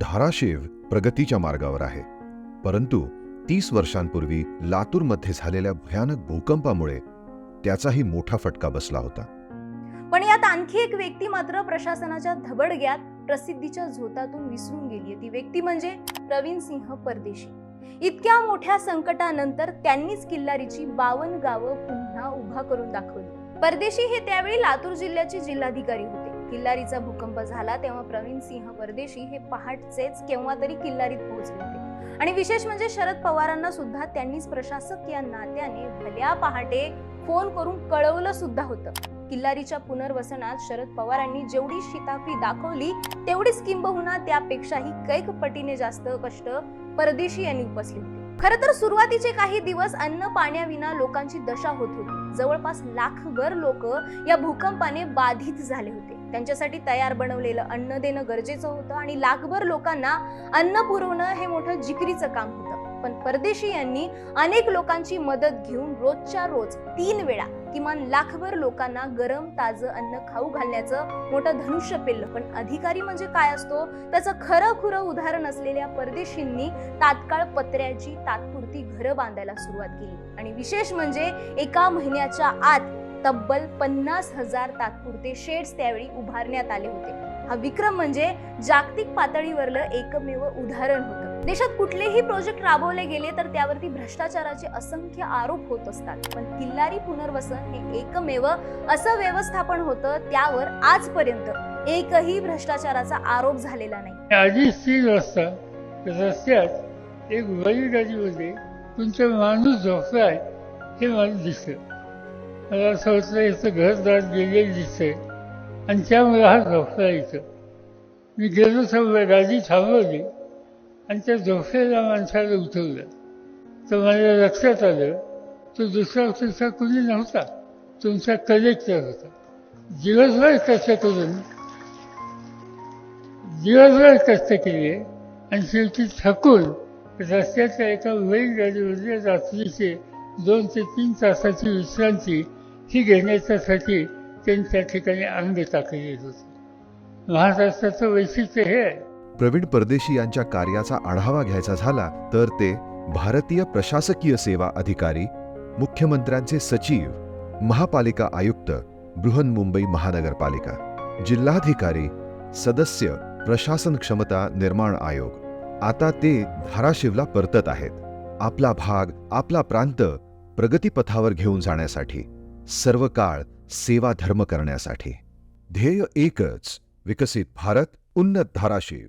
धाराशिव प्रगतीच्या मार्गावर आहे. परंतु तीस वर्षांपूर्वी लातूरमध्ये झालेल्या भयानक भूकंपामुळे त्याचाही मोठा फटका बसला होता. पण यात आणखी एक व्यक्ती मात्र प्रशासनाच्या धबडग्यात प्रसिद्धीच्या झोतातून विसरून गेली. ती व्यक्ती म्हणजे प्रवीण सिंह परदेशी. इतक्या मोठ्या संकटानंतर त्यांनीच किल्लारीची बावन गावं पुन्हा उभा करून दाखवली. परदेशी हे त्यावेळी लातूर जिल्ह्याचे जिल्हाधिकारी होते. किल्लारीचा भूकंप झाला तेव्हा प्रवीण सिंह परदेशी हे पहाटचेच केव्हा तरी किल्लारीत पोहोचले होते. आणि विशेष म्हणजे शरद पवारांना सुद्धा त्यांनीच प्रशासक या नात्याने भल्या पहाटे फोन करून कळवलं सुद्धा होतं. किल्लारीच्या पुनर्वसनात शरद पवारांनी जेवढी शिताफी दाखवली तेवढीच किंबहुना त्यापेक्षाही कैक पटीने जास्त कष्ट परदेशी यांनी उपसले होते खरं तर सुरुवातीचे काही दिवस अन्न पाण्याविना लोकांची दशा होत होती. जवळपास लाखभर लोक या भूकंपाने बाधित झाले होते. त्यांच्यासाठी तयार बनवलेलं अन्न देणं गरजेचं होतं आणि लाखभर लोकांना अन्न पुरवणं हे मोठं जिकरीचं काम होतं. पण परदेशी यांनी अनेक लोकांची मदत घेऊन रोजच्या रोज तीन वेळा किमान लाखभर लोकांना गरम ताजं अन्न खाऊ घालण्याचं मोठं धनुष्य पेललं. पण अधिकारी म्हणजे काय असतो? त्याचं खरं खुरं उदाहरण असलेल्या परदेशींनी तात्काळ पत्र्याची तात्पुरती घरं बांधायला सुरुवात केली. आणि विशेष म्हणजे एका महिन्याच्या आत तब्बल पन्नास हजार तात्पुरते शेड्स त्यावेळी उभारण्यात आले होते. हा विक्रम म्हणजे जागतिक पातळीवरलं एकमेव उदाहरण होतं. देशात कुठलेही प्रोजेक्ट राबवले गेले तर त्यावरती भ्रष्टाचाराचे असंख्य आरोप होत असतात. पण किल्लारी पुनर्वसन हे एकमेव असं व्यवस्थापन होतं त्यावर आजपर्यंत एकही भ्रष्टाचाराचा आरोप झालेला नाही. आधी स्थिर रस्ता रस्त्यात एक बैलगाडीमध्ये तुमचा माणूस झोपलाय हे मला दिसलं. मला असं होतं याचं घरदार गेलेलं दिसतंय. आणि त्यामुळे हा झोपला इथं. मी गेलो सगळं गाडी थांबवली. आणि त्या झोपलेल्या माणसाला उठवलं. तर माझ्या लक्षात आलं तो दुसरा तुमचा कुणी नव्हता. तुमचा कलेक्टर होता. दिवसभर कष्ट करून दिवसभर कष्ट केले. आणि शेवटी थकून रस्त्याच्या एका बैलगाडीमध्ये रात्रीचे दोन ते तीन तासाची विश्रांती ती घेण्याच्यासाठी त्यांनी त्या ठिकाणी अंग टाकलेलं होतं. महाराष्ट्राचं वैशिष्ट्य हे प्रवीण परदेशी यांच्या कार्याचा आढावा घ्यायचा झाला तर ते भारतीय प्रशासकीय सेवा अधिकारी मुख्यमंत्र्यांचे सचिव महापालिका आयुक्त बृहन्मुंबई महानगरपालिका जिल्हाधिकारी सदस्य प्रशासन क्षमता निर्माण आयोग. आता ते धाराशिवला परतत आहेत. आपला भाग आपला प्रांत प्रगतीपथावर घेऊन जाण्यासाठी. सर्व काळ सेवा धर्म करण्यासाठी. ध्येय एकच विकसित भारत उन्नत धाराशिव.